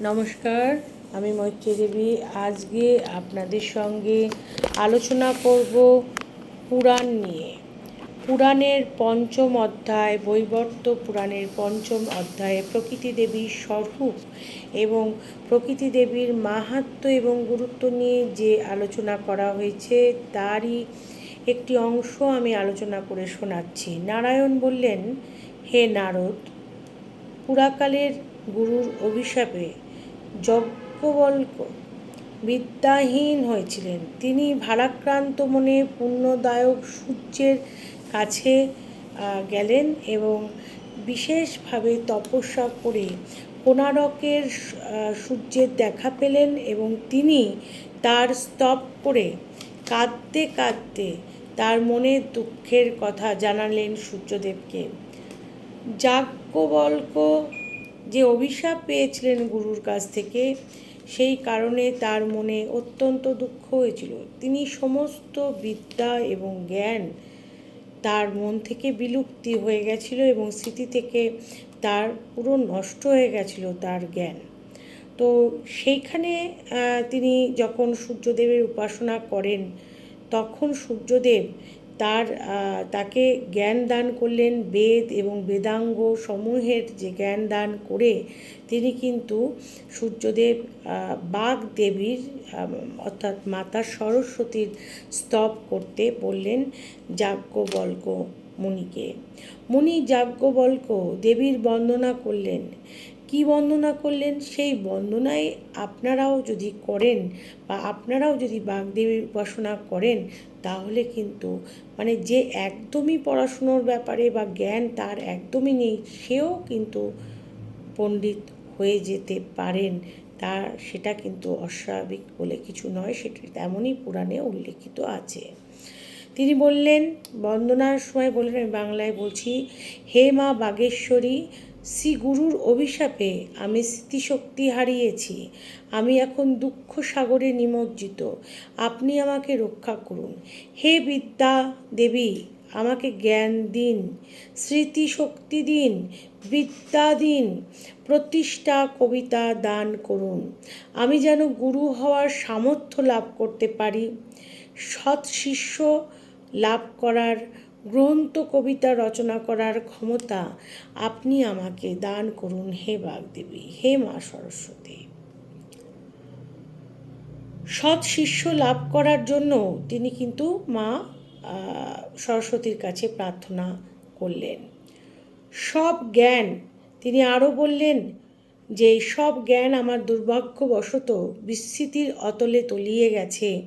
নমস্কার, আমি মৈত্রী দেবী আজকে আপনাদের সঙ্গে আলোচনা করব পুরাণ নিয়ে। পুরাণের পঞ্চম অধ্যায়, বৈবর্ত পুরাণের পঞ্চম অধ্যায়ে প্রকৃতি দেবীর স্বরূপ এবং প্রকৃতি দেবীর মাহাত্ম্য এবং গুরুত্ব নিয়ে যে আলোচনা করা হয়েছে, তারই একটি অংশ আমি আলোচনা করে শোনাচ্ছি। নারায়ণ বললেন, হে নারদ, পুরাকালের গুরুর অভিশাপে যজ্ঞবল্ক বিদ্যাহীন হয়েছিলেন। তিনি ভারাক্রান্ত মনে পুণ্যদায়ক সূর্যের কাছে গেলেন এবং বিশেষভাবে তপস্যা করে কোণারকের সূর্যের দেখা পেলেন এবং তিনি তার স্তব করে কাঁদতে কাঁদতে তার মনের দুঃখের কথা জানালেন সূর্যদেবকে। যাজ্ঞবল্ক যে অভিশাপ পেয়েছিলেন গুরুর কাছ থেকে, সেই কারণে তার মনে অত্যন্ত দুঃখ হয়েছিল। তিনি সমস্ত বিদ্যা এবং জ্ঞান তার মন থেকে বিলুপ্তি হয়ে গেছিল এবং স্মৃতি থেকে তার পুরো নষ্ট হয়ে গেছিল তার জ্ঞান। তো সেইখানে তিনি যখন সূর্যদেবের উপাসনা করেন, তখন সূর্যদেব তার তাকে জ্ঞান দান করলেন বেদ এবং বেদাঙ্গ সমূহের যে জ্ঞান দান করে তিনি কিন্তু সূর্যদেব বাঘ দেবীর অর্থাৎ মাতা সরস্বতীর স্তব করতে বললেন যাজ্ঞবল্ক মুনিকে। মুনি যাজ্ঞবল্ক দেবীর বন্দনা করলেন। কি বন্দনা করলেন? সেই বন্দনায় আপনারাও যদি করেন বা আপনারাও যদি বাগদেবী উপাসনা করেন, তাহলে কিন্তু মানে যে একদমই পড়াশুনোর ব্যাপারে বা জ্ঞান তার একদমই নেই, সেও কিন্তু পণ্ডিত হয়ে যেতে পারেন। তা সেটা কিন্তু অস্বাভাবিক বলে কিছু নয়, সেটা তেমনই পুরাণে উল্লেখিত আছে। তিনি বললেন, বন্দনার সময় বললেন, আমি বাংলায় বলছি, হে মা বাগেশ্বরী শ্রী গুরুর অভিশাপে আমি স্মৃতিশক্তি হারিয়েছি। আমি এখন দুঃখ সাগরে নিমজ্জিত। আপনি আমাকে রক্ষা করুন। হে বিদ্যা দেবী আমাকে জ্ঞান দিন, স্মৃতিশক্তি দিন, বিদ্যা দিন, প্রতিষ্ঠা কবিতা দান করুন। আমি যেন গুরু হওয়ার সামর্থ্য লাভ করতে পারি। সৎ শিষ্য লাভ করার গ্রন্থ কবিতা রচনা করার ক্ষমতা আপনি আমাকে দান করুন হে বাগদেবী, হে মা সরস্বতী। সৎ শিষ্য লাভ করার জন্য তিনি কিন্তু মা সরস্বতীর কাছে প্রার্থনা করলেন। সব জ্ঞান, তিনি আরও বললেন যে, সব জ্ঞান আমার দুর্ভাগ্যবশত বিস্মৃতির অতলে তলিয়ে গেছে।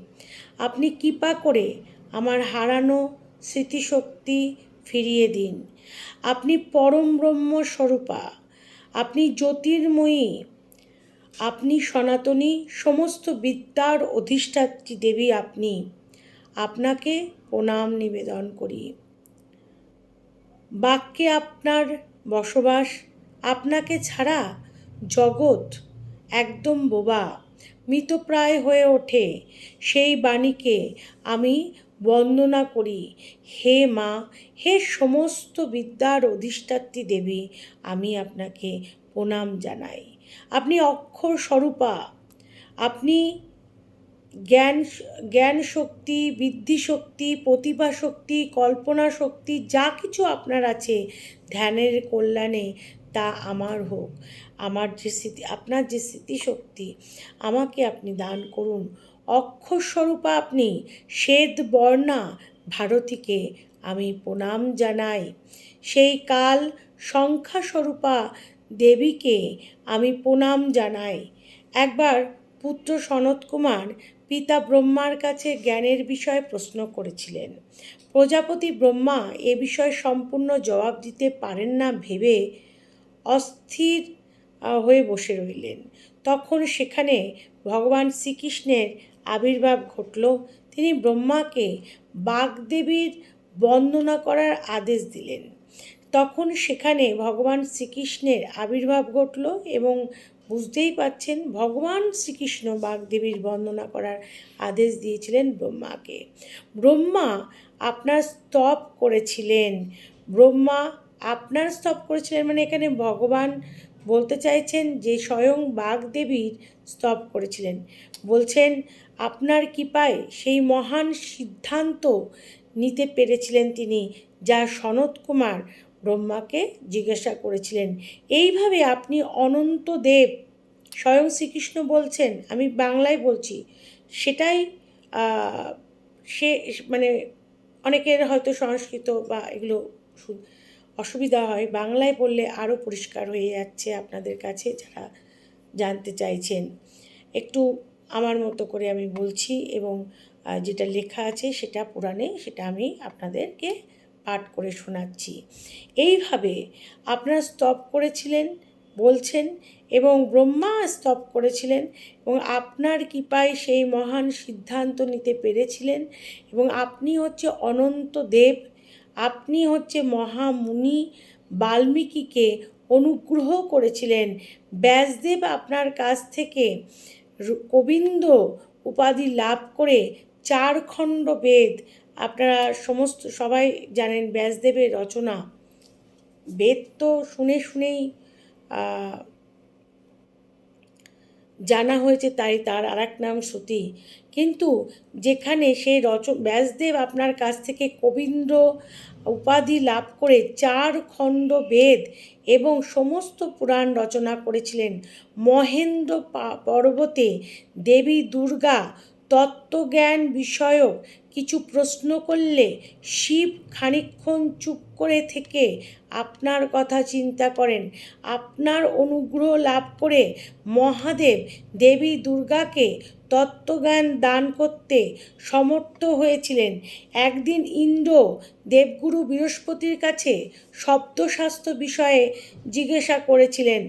আপনি কৃপা করে আমার হারানো স্মৃতিশক্তি ফিরিয়ে দিন। আপনি পরম ব্রহ্ম স্বরূপা। আপনি জ্যোতির্ময়ী। আপনি সনাতনী। সমস্ত বিদ্যার অধিষ্ঠাত্রী দেবী আপনি। আপনাকে প্রণাম নিবেদন করি। বাক্যে আপনার বসবাস। আপনাকে ছাড়া জগৎ একদম বোবা। মৃতপ্রায় হয়ে ওঠে। সেই বাণীকে আমি বন্দনা করি। হে মা, হে সমস্ত বিদ্যার অধিষ্ঠাত্রী দেবী, আমি আপনাকে প্রণাম জানাই। আপনি অক্ষর স্বরূপা। আপনি জ্ঞান জ্ঞান শক্তি বৃদ্ধি শক্তি প্রতিভা শক্তি কল্পনা শক্তি যা কিছু আপনার আছে ধ্যানের কল্যাণে, তা আমার হোক। আমার যে স্মৃতি, আপনার যে স্মৃতিশক্তি, আমাকে আপনি দান করুন। অক্ষরস্বরূপা আপনি শ্বেত বর্ণা ভারতীকে আমি প্রণাম জানাই। সেই কাল সংখ্যাস্বরূপা দেবীকে আমি প্রণাম জানাই। একবার পুত্র সনত কুমার পিতা ব্রহ্মার কাছে জ্ঞানের বিষয়ে প্রশ্ন করেছিলেন, প্রজাপতি ব্রহ্মা এ বিষয়ে সম্পূর্ণ জবাব দিতে পারেন না ভেবে অস্থির হয়ে বসে রইলেন। তখন সেখানে ভগবান শ্রীকৃষ্ণের আবির্ভাব ঘটল। তিনি ব্রহ্মাকে বাগদেবীর বন্দনা করার আদেশ দিলেন। তখন সেখানে ভগবান শ্রীকৃষ্ণের আবির্ভাব ঘটল এবং বুঝতেই পাচ্ছেন ভগবান শ্রীকৃষ্ণ বাগদেবীর বন্দনা করার আদেশ দিয়েছিলেন ব্রহ্মাকে। ব্রহ্মা আপনার স্তব করেছিলেন। ব্রহ্মা আপনার স্তব করেছিলেন মানে এখানে ভগবান বলতে চাইছেন যে স্বয়ং বাগদেবীর স্তব করেছিলেন। বলছেন আপনার কৃপায় সেই মহান সিদ্ধান্ত নিতে পেরেছিলেন তিনি, যা সনত কুমার ব্রহ্মাকে জিজ্ঞাসা করেছিলেন। এইভাবে আপনি অনন্ত দেব স্বয়ং শ্রীকৃষ্ণ বলছেন, আমি বাংলায় বলছি, সেটাই সে মানে অনেকের হয়তো সংস্কৃত বা এগুলো অসুবিধা হয়, বাংলায় বললে আরও পরিষ্কার হয়ে যাচ্ছে আপনাদের কাছে যারা জানতে চাইছেন। একটু আমার মতো করে আমি বলছি এবং যেটা লেখা আছে সেটা পুরাণে সেটা আমি আপনাদেরকে পাঠ করে শোনাচ্ছি। এইভাবে আপনারা স্তব করেছিলেন, বলছেন এবং ব্রহ্মা স্তব করেছিলেন এবং আপনার কৃপায় সেই মহান সিদ্ধান্ত নিতে পেরেছিলেন এবং আপনি হচ্ছে অনন্ত দেব, আপনি হচ্ছে মহামুনি বাল্মীকিকে অনুগ্রহ করেছিলেন। ব্যাসদেব আপনার কাছ থেকে গোবিন্দ উপাধি লাভ করে চার খণ্ড বেদ। আপনারা সমস্ত, সবাই জানেন ব্যাসদেবের রচনা। বেদ তো শুনে শুনেই জানা হয়েছে তাই তার আর এক নাম সতী কিন্তু যেখানে সেই রচ ব্যাসদেব আপনার কাছ থেকে কবীন্দ্র উপাধি লাভ করে চার খণ্ড বেদ এবং সমস্ত পুরাণ রচনা করেছিলেন। মহেন্দ্র পর্বতে দেবী দুর্গা তত্ত্বজ্ঞান বিষয়ক কিছু প্রশ্ন করলে শিব খানিক্ষণ চুপ করে থেকে আপনার কথা চিন্তা করেন। আপনার অনুগ্রহ লাভ করে মহাদেব দেবী দুর্গাকে তত্ত্বজ্ঞান দান করতে সমর্থ হয়েছিলেন। একদিন ইন্দ্র দেবগুরু বৃহস্পতির কাছে শব্দশাস্ত্র বিষয়ে জিজ্ঞাসা করেছিলেন,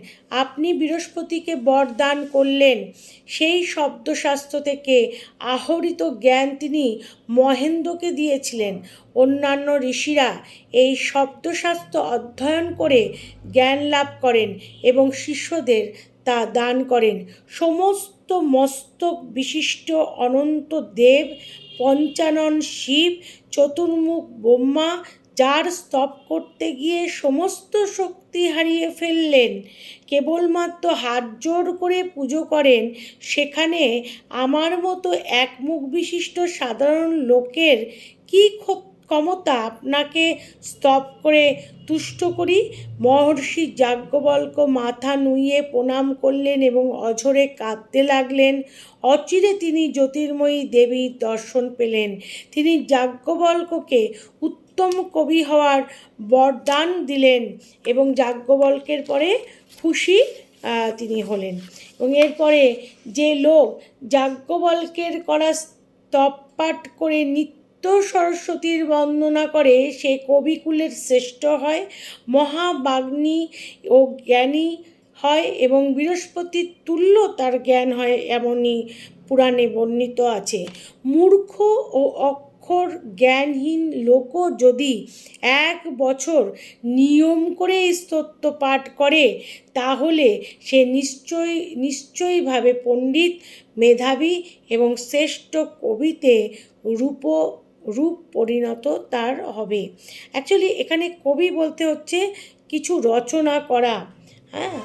আপনি বৃহস্পতিকে বরদান করলেন। সেই শব্দশাস্ত্র থেকে আহরিত জ্ঞান তিনি মহেন্দ্রকে দিয়েছিলেন। অন্যান্য ঋষিরা এই শব্দশাস্ত্র অধ্যয়ন করে জ্ঞান লাভ করেন এবং শিষ্যদের তা দান করেন। সমস্ত মস্তক বিশিষ্ট অনন্ত দেব, পঞ্চানন শিব, চতুর্মুখ ব্রহ্মা, যার স্তব করতে গিয়ে সমস্ত শক্তি হারিয়ে ফেললেন। কেবলমাত্র হাত জোর করে পুজো করেন। সেখানে আমার মতো এক মুখ বিশিষ্ট সাধারণ লোকের কি ক্ষ- ক্ষমতা আপনাকে স্তব করে তুষ্ট করি। মহর্ষি যাজ্ঞবল্ক মাথা নুইয়ে প্রণাম করলেন এবং অঝরে কাঁদতে লাগলেন। অচিরে তিনি জ্যোতির্ময়ী দেবীর দর্শন পেলেন। তিনি যাজ্ঞবল্ককে উত্তম কবি হওয়ার বরদান দিলেন এবং যাজ্ঞবল্কের পরে খুশি তিনি হলেন। এবং এরপরে যে লোক যাজ্ঞবল্কের করা স্তব পাঠ করে নিত্য সরস্বতীর বন্দনা করে সে কবিকুলের শ্রেষ্ঠ হয়, মহাবাগ্নী ও জ্ঞানী হয় এবং বৃহস্পতির তুল্য তার জ্ঞান হয় এমনই পুরাণে বর্ণিত আছে। মূর্খ ও অক্ষর জ্ঞানহীন লোকও যদি এক বছর নিয়ম করে এই স্তোত্র পাঠ করে, তাহলে সে নিশ্চয়, নিশ্চয়ইভাবে পণ্ডিত, মেধাবী এবং শ্রেষ্ঠ কবিতে রূপ রূপ পরিণত তার হবে। অ্যাকচুয়ালি এখানে কবি বলতে হচ্ছে কিছু রচনা করা। হ্যাঁ?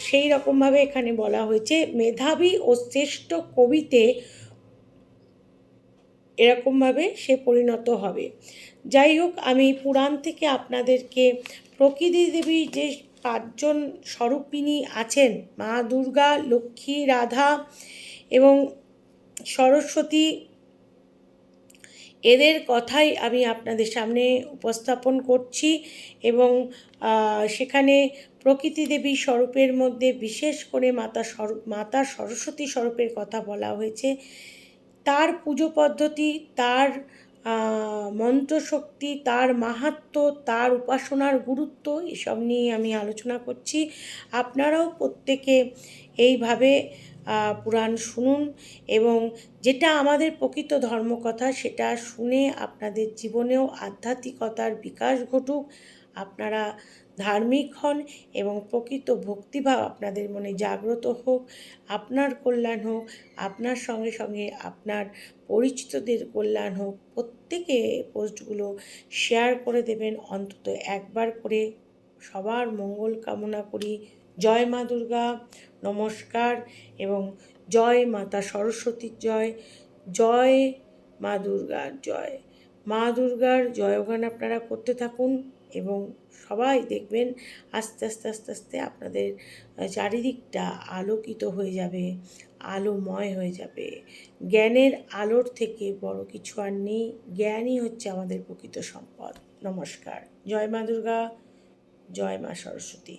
সেই রকমভাবে এখানে বলা হয়েছে, মেধাবী ও শ্রেষ্ঠ কবিতে এরকমভাবে সে পরিণত হবে। যাই হোক, আমি পুরাণ থেকে আপনাদেরকে প্রকৃতি দেবী যে পাঁচজন স্বরূপিণী আছেন, মা দুর্গা, লক্ষ্মী, রাধা এবং সরস্বতী এদের কথাই আমি আপনাদের সামনে উপস্থাপন করছি এবং সেখানে প্রকৃতি দেবী স্বরূপের মধ্যে বিশেষ করে মাতা স্বরূপ, মাতা সরস্বতী স্বরূপের কথা বলা হয়েছে। তার পুজো পদ্ধতি, তার মন্ত্রশক্তি, তার মাহাত্ম্য তার উপাসনার গুরুত্ব এসব নিয়ে আমি আলোচনা করছি। আপনারাও প্রত্যেকে এইভাবে পুরাণ শুনুন এবং যেটা আমাদের প্রকৃত ধর্মকথা সেটা শুনে আপনাদের জীবনেও আধ্যাত্মিকতার বিকাশ ঘটুক। আপনারা ধার্মিক হন এবং প্রকৃত ভক্তিভাব আপনাদের মনে জাগ্রত হোক। আপনার কল্যাণ হোক, আপনার সঙ্গে সঙ্গে আপনার পরিচিতদের কল্যাণ হোক। প্রত্যেকে পোস্টগুলো শেয়ার করে দেবেন। অন্তত একবার করে সবার মঙ্গল কামনা করি। জয় মা দুর্গা, নমস্কার এবং জয় মাতা সরস্বতীর জয় জয় মা দুর্গার জয়। মা দুর্গার জয়গান আপনারা করতে থাকুন এবং সবাই দেখবেন আস্তে আস্তে আস্তে আস্তে আপনাদের চারিদিকটা আলোকিত হয়ে যাবে, আলোময় হয়ে যাবে। জ্ঞানের আলোর থেকে বড় কিছু আর নেই, জ্ঞানই হচ্ছে আমাদের প্রকৃত সম্পদ। নমস্কার। জয় মা দুর্গা, জয় মা সরস্বতী।